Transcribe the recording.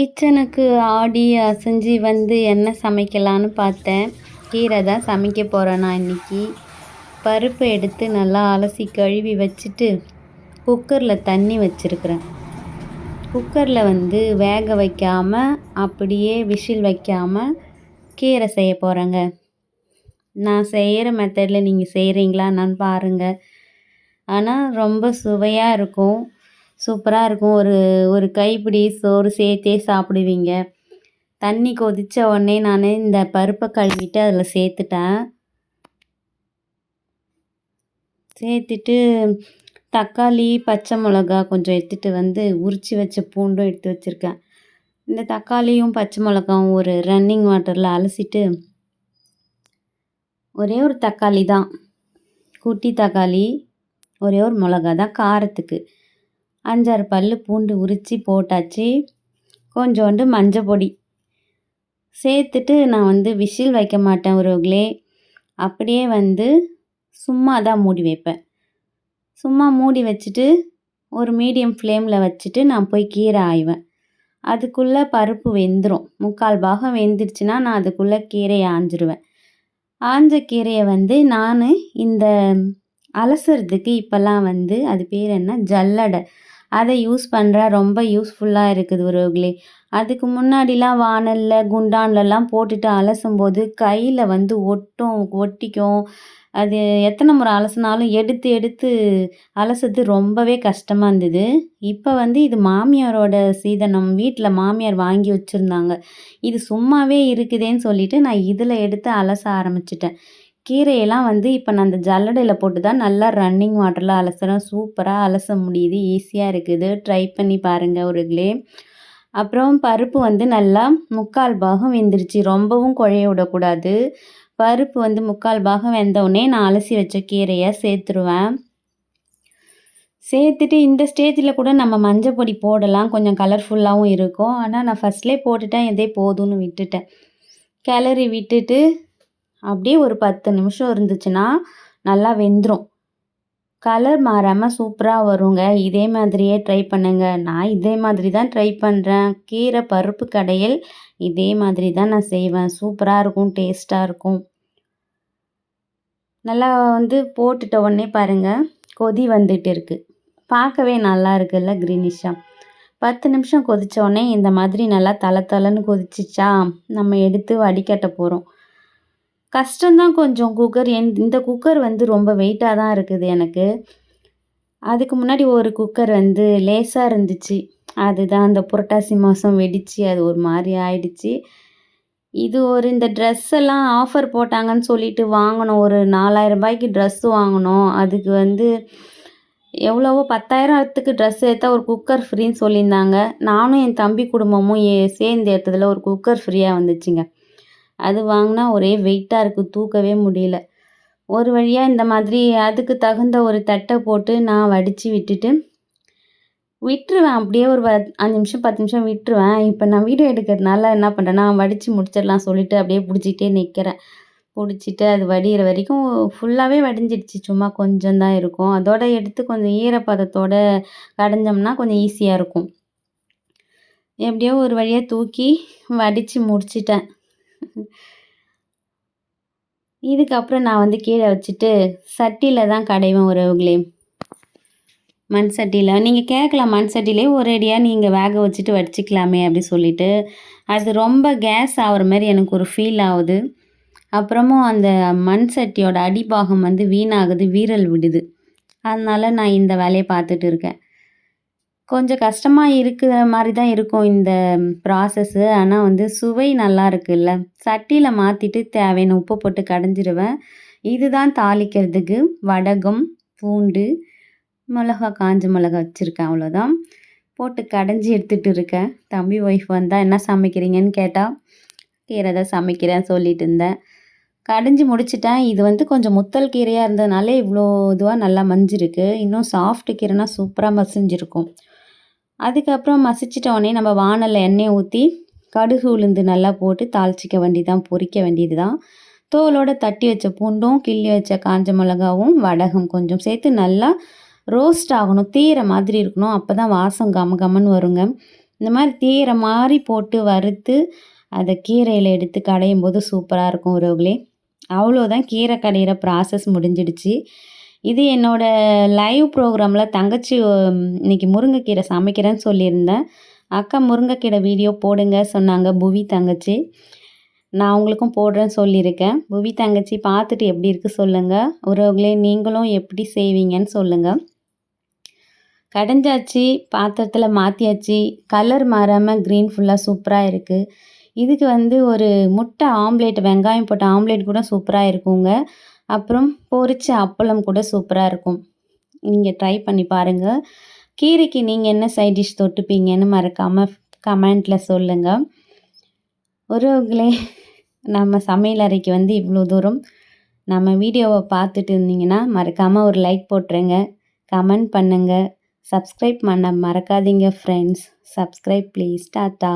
கிச்சனுக்கு ஆடி அசைஞ்சு வந்து என்ன சமைக்கலான்னு பார்த்தேன். கீரை தான் சமைக்க போகிறேன் நான் இன்றைக்கி பருப்பு எடுத்து நல்லா அலசி கழுவி வச்சுட்டு குக்கரில் தண்ணி வச்சுருக்குறேன். குக்கரில் வந்து வேக வைக்காமல் அப்படியே விசில் வைக்காமல் கீரை செய்ய போகிறேங்க நான் செய்கிற மெத்தடில் நீங்கள் செய்கிறீங்களா என்னன்னு பாருங்கள் ஆனால் ரொம்ப சுவையாக இருக்கும். சூப்பராக இருக்கும். ஒரு ஒரு கைப்பிடி சோறு சேர்த்தே சாப்பிடுவீங்க. தண்ணி கொதித்த உடனே நான் இந்த பருப்பை கழுவிட்டு அதில் சேர்த்துட்டேன். சேர்த்துட்டு தக்காளி பச்சை மிளகா கொஞ்சம் எடுத்துகிட்டு வந்து உரித்து வச்ச பூண்டும் எடுத்து வச்சுருக்கேன். இந்த தக்காளியும் பச்சை மிளகாவும் ஒரு ரன்னிங் வாட்டரில் அலசிட்டு ஒரே ஒரு தக்காளி தான். குட்டி தக்காளி ஒரே ஒரு மிளகா தான் காரத்துக்கு. அஞ்சாறு பல் பூண்டு உரித்து போட்டாச்சு. கொஞ்சோண்டு மஞ்சள் பொடி. சேர்த்துட்டு நான் வந்து விசில் வைக்க மாட்டேன் உறவுகளே அப்படியே வந்து சும்மா தான் மூடி வைப்பேன். சும்மா மூடி வச்சுட்டு ஒரு மீடியம் ஃப்ளேமில் வச்சுட்டு நான் போய் கீரை ஆய்வேன். அதுக்குள்ளே பருப்பு வெந்துடும் முக்கால் பாகம் வெந்துடுச்சுன்னா நான் அதுக்குள்ளே கீரையை ஆஞ்சிருவேன். ஆஞ்ச கீரையை வந்து நான் இந்த அலசுறதுக்கு இப்போல்லாம் வந்து அது பேர் என்ன? ஜல்லடை. அதை யூஸ் பண்ணுறேன் ரொம்ப யூஸ்ஃபுல்லாக இருக்குது உறவுகளே. அதுக்கு முன்னாடிலாம் வானலில் குண்டான்லலாம் போட்டுட்டு அலசும்போது கையில் வந்து ஒட்டும் ஒட்டிக்கும். அது எத்தனை முறை அலசினாலும் எடுத்து எடுத்து அலசுறது ரொம்பவே கஷ்டமாக இருந்தது. இப்போ வந்து இது மாமியாரோட சீதனம் வீட்டில் மாமியார் வாங்கி வச்சுருந்தாங்க. இது சும்மாவே இருக்குதேன்னு சொல்லிட்டு நான் இதில் எடுத்து அலச ஆரம்பிச்சிட்டேன். கீரையெல்லாம் வந்து இப்போ நான் அந்த ஜல்லடையில் போட்டு தான் நல்லா ரன்னிங் வாட்டரில் அலசுகிறேன் சூப்பராக அலச முடியுது. ஈஸியாக இருக்குது. ட்ரை பண்ணி பாருங்கள் ஒரு கிளே. அப்புறம் பருப்பு வந்து நல்லா முக்கால் பாகம் வெந்துருச்சு. ரொம்பவும் குழைய விடக்கூடாது. பருப்பு வந்து முக்கால் பாகம் வெந்தவுடனே நான் அலசி வச்ச கீரையை சேர்த்துருவேன். சேர்த்துட்டு இந்த ஸ்டேஜில் கூட நம்ம மஞ்சள் பொடி போடலாம். கொஞ்சம் கலர்ஃபுல்லாகவும் இருக்கும். ஆனால் நான் ஃபஸ்ட்லேயே போட்டுட்டேன். எதே போதும்னு விட்டுட்டேன். கிளறி விட்டுட்டு அப்படியே ஒரு பத்து நிமிஷம் இருந்துச்சுன்னா நல்லா வெந்துடும் கலர் மாறாமல் சூப்பராக வருங்க. இதே மாதிரியே ட்ரை பண்ணுங்கள் நான் இதே மாதிரி தான் ட்ரை பண்ணுறேன் கீரை பருப்பு கடையில் இதே மாதிரி தான் நான் செய்வேன். சூப்பராக இருக்கும் டேஸ்ட்டாக இருக்கும். நல்லா வந்து போட்டுட்ட உடனே பாருங்கள் கொதி வந்துட்டு இருக்குது பார்க்கவே நல்லா இருக்குல்ல க்ரீனிஷாக பத்து நிமிஷம் கொதித்த உடனே இந்த மாதிரி நல்லா தலை தலைன்னு கொதிச்சிச்சா நம்ம எடுத்து வடிகட்ட போகிறோம் கஷ்டம்தான் கொஞ்சம். குக்கர் என் இந்த குக்கர் வந்து ரொம்ப வெயிட்டாக தான் இருக்குது எனக்கு. அதுக்கு முன்னாடி ஒரு குக்கர் வந்து லேசாக இருந்துச்சு. அதுதான் அந்த புரட்டாசி மாதம் வெடித்து அது ஒரு மாதிரி ஆயிடுச்சு. இது ஒரு இந்த ட்ரெஸ் எல்லாம் ஆஃபர் போட்டாங்கன்னு சொல்லிட்டு வாங்கினோம். ஒரு நாலாயிரம் ரூபாய்க்கு ட்ரெஸ்ஸு வாங்கினோம். அதுக்கு வந்து எவ்வளவோ பத்தாயிரத்துக்கு ட்ரெஸ் எடுத்தா ஒரு குக்கர் ஃப்ரீன்னு சொல்லியிருந்தாங்க. நானும் என் தம்பி குடும்பமும் ஏ சேர்ந்து எடுத்ததில் ஒரு குக்கர் ஃப்ரீயாக வந்துச்சுங்க. அது வாங்கினா ஒரே வெயிட்டாக இருக்குது தூக்கவே முடியல. ஒரு வழியாக இந்த மாதிரி அதுக்கு தகுந்த ஒரு தட்டை போட்டு நான் வடித்து விட்டுட்டு விட்டுருவேன். அப்படியே ஒரு அஞ்சு நிமிஷம் பத்து நிமிஷம் விட்டுருவேன். இப்போ நான் வீடியோ எடுக்கிறதுனால என்ன பண்ணுறேன்னா வடித்து முடிச்சிடலாம் சொல்லிவிட்டு அப்படியே பிடிச்சிட்டே நிற்கிறேன் பிடிச்சிட்டு அது வடிகிற வரைக்கும் ஃபுல்லாகவே வடிஞ்சிடுச்சு. சும்மா கொஞ்சம் தான் இருக்கும். அதோட எடுத்து கொஞ்சம் ஈரப்பதத்தோட கடைஞ்சோம்னா கொஞ்சம் ஈஸியாக இருக்கும். எப்படியோ ஒரு வழியாக தூக்கி வடித்து முடிச்சிட்டேன். இதுக்கப்புறம் நான் வந்து கீழே வச்சுட்டு சட்டியில் தான் கடைவேன் உறவுகளே. மண் சட்டியில். நீங்கள் கேட்கலாம் மண் சட்டிலே ஒரேடியாக நீங்கள் வேக வச்சுட்டு வடிச்சிக்கலாமே அப்படி சொல்லிட்டு. அது ரொம்ப கேஸ் ஆகிற மாதிரி எனக்கு ஒரு ஃபீல் ஆகுது. அப்புறமும் அந்த மண் சட்டியோட அடிபாகம் வந்து வீணாகுது வீரல் விடுது. அதனால் நான் இந்த வேலையை பார்த்துட்டு இருக்கேன். கொஞ்சம் கஷ்டமாக இருக்கிற மாதிரி தான் இருக்கும் இந்த ப்ராசஸ்ஸு ஆனால் வந்து சுவை நல்லா இருக்குல்ல. சட்டியில் மாற்றிட்டு தேவையான உப்பு போட்டு கடைஞ்சிருவேன். இதுதான் தாளிக்கிறதுக்கு. வடகம் பூண்டு மிளகா காஞ்ச மிளகா வச்சுருக்கேன். அவ்வளோதான் போட்டு கடைஞ்சி எடுத்துகிட்டு இருக்கேன். தம்பி ஒய்ஃப் வந்தால் என்ன சமைக்கிறீங்கன்னு கேட்டால் கீரை தான் சமைக்கிறேன் சொல்லிட்டு இருந்தேன். கடைஞ்சி முடிச்சிட்டேன். இது வந்து கொஞ்சம் முத்தல் கீரையாக இருந்ததுனால இவ்வளோ இதுவாக நல்லா மஞ்சிருக்கு. இன்னும் சாஃப்ட் கீரைனா சூப்பராக மசிஞ்சிருக்கும். அதுக்கப்புறம் மசிச்சிட்ட உடனே நம்ம வானலில் எண்ணெயை ஊற்றி கடுகு உளுந்து நல்லா போட்டு தாளிச்சிக்க வேண்டியது தான் பொரிக்க வேண்டியது தான் தோலோடு தட்டி வச்ச பூண்டும் கிள்ளி வச்ச காஞ்ச மிளகாவும் வடகம் கொஞ்சம் சேர்த்து நல்லா ரோஸ்ட் ஆகணும். தீர மாதிரி இருக்கணும். அப்போ தான் வாசம் கம கமன்னு வருங்க. இந்த மாதிரி தீர மாதிரி போட்டு வறுத்து அதை கீரையில் எடுத்து கடையும் போது சூப்பராக இருக்கும் உறவுகளே. அவ்வளோதான் கீரை கடையிற ப்ராசஸ் முடிஞ்சிடுச்சு. இது என்னோடய லைவ் ப்ரோக்ராமில் தங்கச்சி இன்னைக்கு முருங்கைக்கீரை சமைக்கிறேன்னு சொல்லியிருந்தேன். அக்கா முருங்கைக்கீரை வீடியோ போடுங்க சொன்னாங்க புவி தங்கச்சி. நான் உங்களுக்கும் போடுறேன்னு சொல்லியிருக்கேன். புவி தங்கச்சி பார்த்துட்டு எப்படி இருக்குது சொல்லுங்கள் உறவுகளே நீங்களும் எப்படி செய்வீங்கன்னு சொல்லுங்கள் கடைஞ்சாச்சு பாத்திரத்தில் மாற்றியாச்சு கலர் மாறாமல் க்ரீன் ஃபுல்லாக சூப்பராக இருக்குது இதுக்கு வந்து ஒரு முட்டை ஆம்லேட் வெங்காயம் போட்ட ஆம்லேட் கூட சூப்பராக இருக்குங்க. அப்புறம் பொரிச்ச அப்பளம் கூட சூப்பராக இருக்கும். நீங்கள் ட்ரை பண்ணி பாருங்கள் கீரைக்கு நீங்கள் என்ன சைட் டிஷ் தொட்டுப்பீங்கன்னு மறக்காமல் கமெண்ட்டில் சொல்லுங்கள் உறவுகளே நம்ம சமையல் அறைக்கு வந்து இவ்வளோ தூரம் நம்ம வீடியோவை பார்த்துட்டு இருந்தீங்கன்னா மறக்காமல் ஒரு லைக் போட்டுருங்க. கமெண்ட் பண்ணுங்கள் சப்ஸ்கிரைப் பண்ண மறக்காதீங்க ஃப்ரெண்ட்ஸ் சப்ஸ்கிரைப் ப்ளீஸ் டாட்டா.